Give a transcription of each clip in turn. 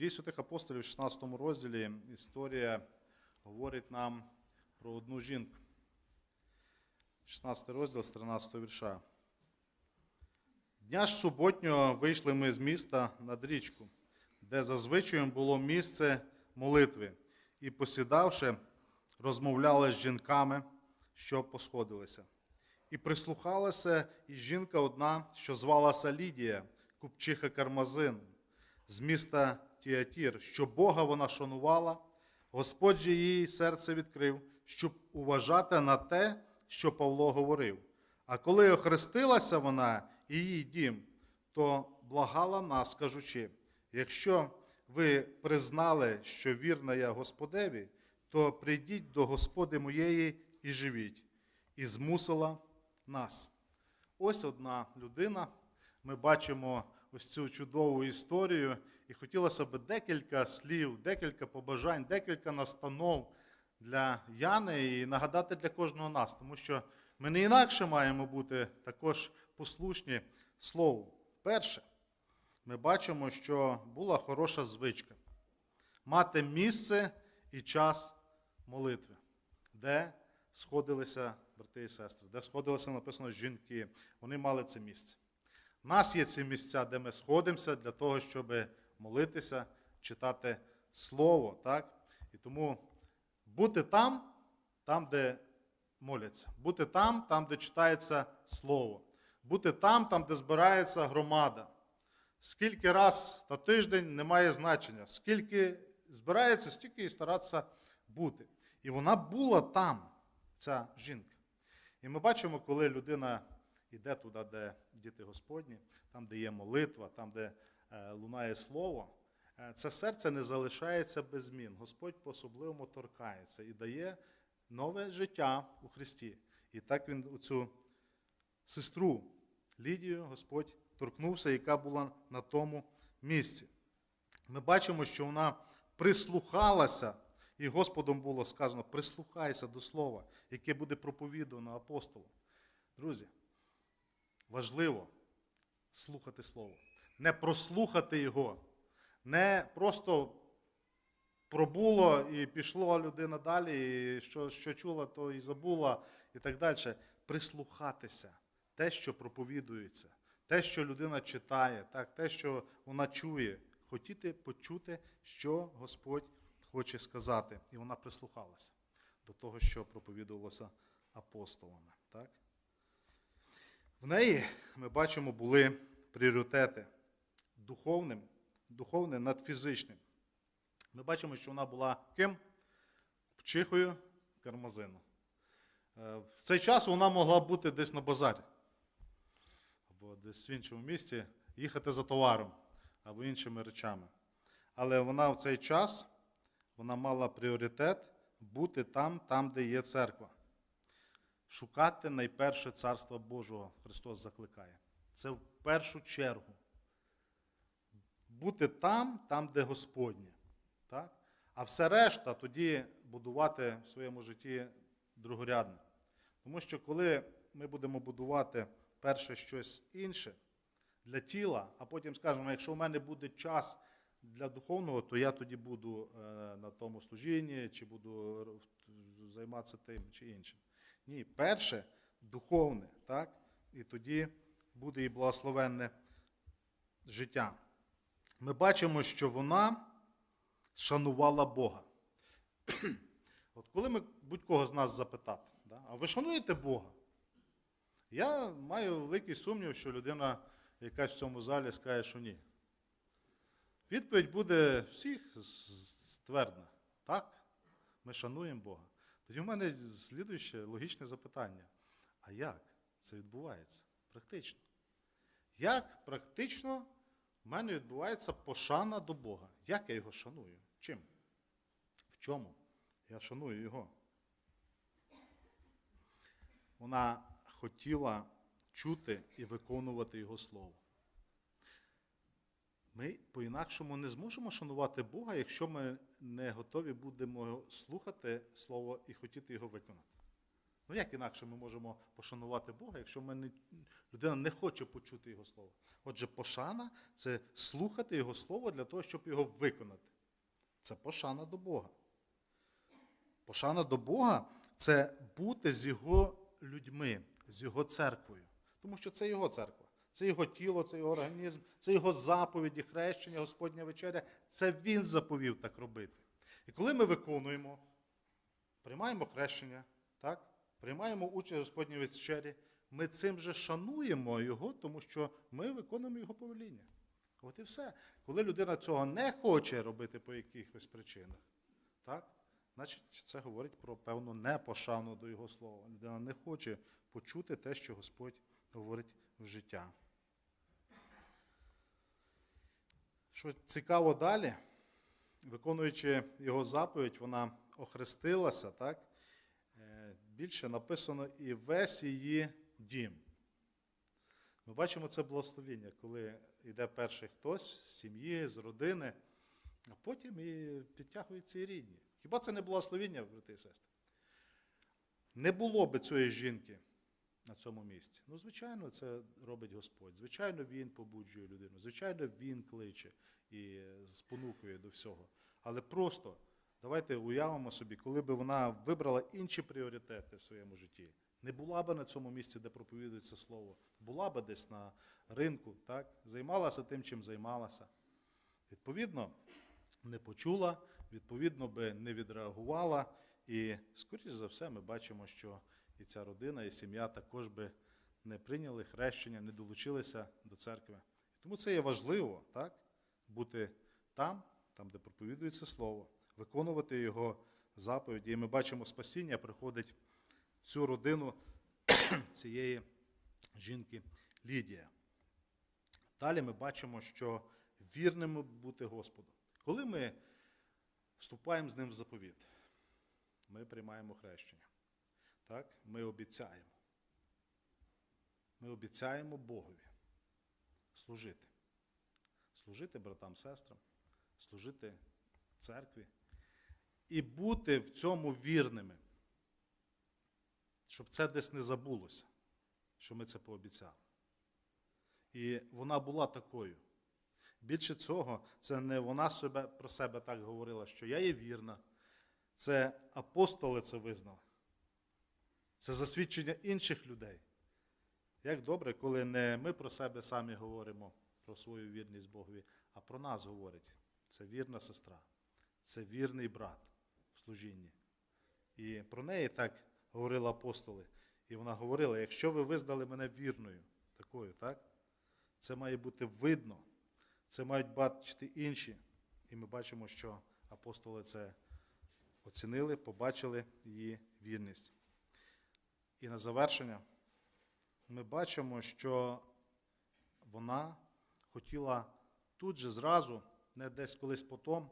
Дії святих апостолів, в 16 розділі, історія говорить нам про одну жінку. 16 розділ з 13 вірша. Дня ж суботнього вийшли ми з міста над річку, де зазвичай було місце молитви, і, посідавши, розмовляли з жінками, що посходилися. І прислухалася і жінка одна, що звалася Лідія, купчиха Кармазин, з міста Тіатір, що Бога вона шанувала, Господь же їй серце відкрив, щоб уважати на те, що Павло говорив. А коли охрестилася вона і її дім, то благала нас, кажучи: якщо ви признали, що вірна я Господеві, то прийдіть до Господи моєї і живіть, і змусила нас. Ось одна людина. Ми бачимо ось цю чудову історію, і хотілося б декілька слів, декілька побажань, декілька настанов для Яни і нагадати для кожного нас, тому що ми не інакше маємо бути також послушні Слову. Перше, ми бачимо, що була хороша звичка мати місце і час молитви, де сходилися брати і сестри, де сходилися написано жінки. Вони мали це місце. У нас є ці місця, де ми сходимося для того, щоб молитися, читати Слово. Так? І тому бути там, там, де моляться, бути там, там, де читається Слово, бути там, там, де збирається громада. Скільки раз на тиждень не має значення, скільки збирається, стільки і старатися бути. І вона була там, ця жінка. І ми бачимо, коли людина йде туди, де діти Господні, там, де є молитва, там, де лунає слово, е, це серце не залишається без змін. Господь по-особливому торкається і дає нове життя у Христі. І так він у цю сестру Лідію Господь торкнувся, яка була на тому місці. Ми бачимо, що вона прислухалася, і Господом було сказано: прислухайся до слова, яке буде проповідано апостолом. Друзі, важливо слухати Слово, не прослухати його, не просто пробуло і пішла людина далі, і що, що чула, то і забула, і так далі. Прислухатися, те, що проповідується, те, що людина читає, так, те, що вона чує, хотіти почути, що Господь хоче сказати. І вона прислухалася до того, що проповідувалося апостолами. Так? В неї ми бачимо були пріоритети духовним, духовне над фізичним. Ми бачимо, що вона була ким? Пчихою кармазину. Е, В цей час вона могла бути десь на базарі, або десь в іншому місці, їхати за товаром або іншими речами. Але вона в цей час вона мала пріоритет бути там, там, де є церква. Шукати найперше Царство Божого Христос закликає. Це в першу чергу. Бути там, там, де Господнє. Так? А все решта тоді будувати в своєму житті другорядне. Тому що коли ми будемо будувати перше щось інше для тіла, а потім скажемо, якщо в мене буде час для духовного, то я тоді буду е, на тому служінні, чи буду займатися тим чи іншим. Ні, перше духовне, так? І тоді буде і благословенне життя. Ми бачимо, що вона шанувала Бога. От коли ми будь-кого з нас запитати, да, а ви шануєте Бога? Я маю великий сумнів, що людина якась в цьому залі скаже, що ні. Відповідь буде всіх ствердна. Так, ми шануємо Бога. Тоді в мене слідуюче логічне запитання: а як це відбувається практично? Як практично в мене відбувається пошана до Бога? Як я його шаную? Чим? В чому? Я шаную його. Вона хотіла чути і виконувати Його Слово. Ми по-інакшому не зможемо шанувати Бога, якщо ми не готові будемо слухати Слово і хотіти його виконати. Ну як інакше ми можемо пошанувати Бога, якщо ми не, людина не хоче почути Його слово? Отже, пошана це слухати Його слово для того, щоб його виконати. Це пошана до Бога. Пошана до Бога це бути з Його людьми, з Його церквою. Тому що це Його церква, це Його тіло, це Його організм, це Його заповіді, хрещення, Господня вечеря. Це Він заповів так робити. І коли ми виконуємо, приймаємо хрещення, так? Приймаємо участь в Господній вечері, ми цим же шануємо Його, тому що ми виконуємо Його повеління. От і все. Коли людина цього не хоче робити по якихось причинах, так? значить це говорить про певну непошану до Його слова. Людина не хоче почути те, що Господь говорить в життя. Що цікаво далі, виконуючи його заповідь, вона охрестилася, так? Більше написано і весь її дім. Ми бачимо це благословіння, коли йде перший хтось з сім'ї, з родини, а потім і підтягуються і рідні. Хіба це не благословіння, брати і сестри? Не було би цієї жінки на цьому місці. Ну, звичайно, це робить Господь. Звичайно, Він побуджує людину. Звичайно, Він кличе і спонукує до всього. Але просто давайте уявимо собі, коли б вона вибрала інші пріоритети в своєму житті, не була б на цьому місці, де проповідується слово, була б десь на ринку, так? займалася тим, чим займалася. Відповідно, не почула, відповідно би не відреагувала. І, скоріш за все, ми бачимо, що і ця родина, і сім'я також би не прийняли хрещення, не долучилися до церкви. Тому це є важливо, так? бути там, там, де проповідується слово, виконувати його заповіді. І ми бачимо, спасіння приходить в цю родину цієї жінки Лідія. Далі ми бачимо, що вірними бути Господу. Коли ми вступаємо з ним в заповіт, ми приймаємо хрещення. Так? Ми обіцяємо. Ми обіцяємо Богові служити. Служити братам, сестрам, служити церкві і бути в цьому вірними, щоб це десь не забулося, що ми це пообіцяли. І вона була такою. Більше цього, це не вона себе, про себе так говорила, що я є вірна. Це апостоли це визнали. Це засвідчення інших людей. Як добре, коли не ми про себе самі говоримо, про свою вірність Богові, а про нас говорить. Це вірна сестра, це вірний брат служінні. І про неї так говорили апостоли. І вона говорила: якщо ви визнали мене вірною, такою, так? Це має бути видно, це мають бачити інші. І ми бачимо, що апостоли це оцінили, побачили її вірність. І на завершення ми бачимо, що вона хотіла тут же зразу, не десь колись потом,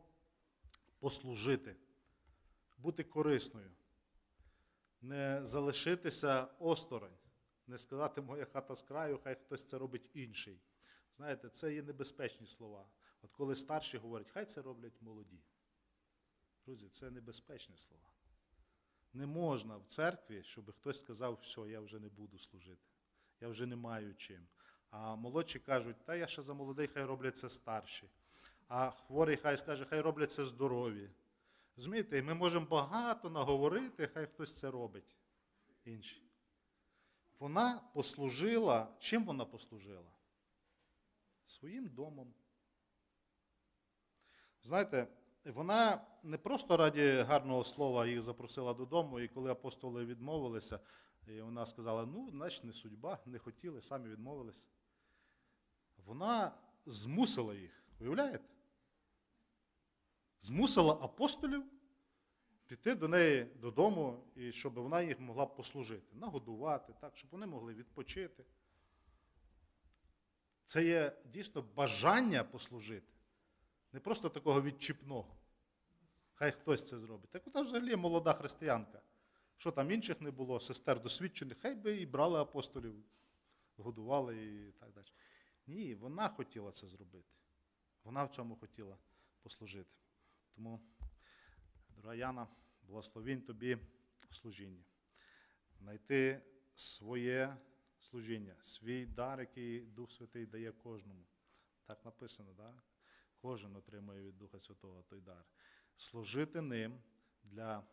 послужити, бути корисною, не залишитися осторонь, не сказати, моя хата з краю, хай хтось це робить інший. Знаєте, це є небезпечні слова. От коли старші говорять, хай це роблять молоді. Друзі, це небезпечні слова. Не можна в церкві, щоб хтось сказав, все, я вже не буду служити, я вже не маю чим. А молодші кажуть, та я ще за молодий, хай роблять це старші. А хворий хай скаже, хай роблять це здорові. Розумієте, ми можемо багато наговорити, хай хтось це робить. Інші. Вона послужила, чим вона послужила? Своїм домом. Знаєте, вона не просто раді гарного слова їх запросила додому, і коли апостоли відмовилися, і вона сказала: ну, значить, не судьба, не хотіли, самі відмовились. Вона змусила їх, уявляєте? Змусила апостолів піти до неї додому, і щоб вона їх могла послужити, нагодувати, так, щоб вони могли відпочити. Це є дійсно бажання послужити. Не просто такого відчіпного. Хай хтось це зробить. Так вона взагалі молода християнка. Що там інших не було, сестер досвідчених, хай би і брали апостолів, годували і так далі. Ні, вона хотіла це зробити. Вона в цьому хотіла послужити. Тому, дорога Яна, благословінь тобі в служінні. знайти своє служіння, свій дар, який Дух Святий дає кожному. Так написано, так? Кожен отримує від Духа Святого той дар. Служити ним для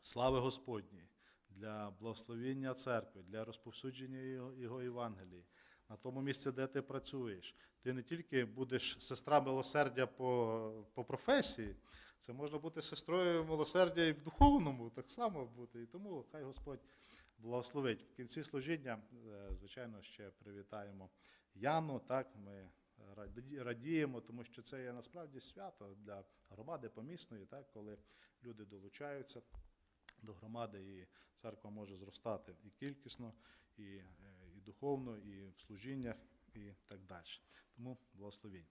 слави Господньої, для благословення церкви, для розповсюдження його Євангелії. На тому місці, де ти працюєш, ти не тільки будеш сестра милосердя по, по професії, це можна бути сестрою милосердя і в духовному так само бути. І тому хай Господь благословить. В кінці служіння, е, звичайно, ще привітаємо Яну. Так, ми радіємо, тому що це є насправді свято для громади помісної, так, коли люди долучаються до громади, і церква може зростати і кількісно, і духовно, і в служіннях, і так далі. Тому благословінь.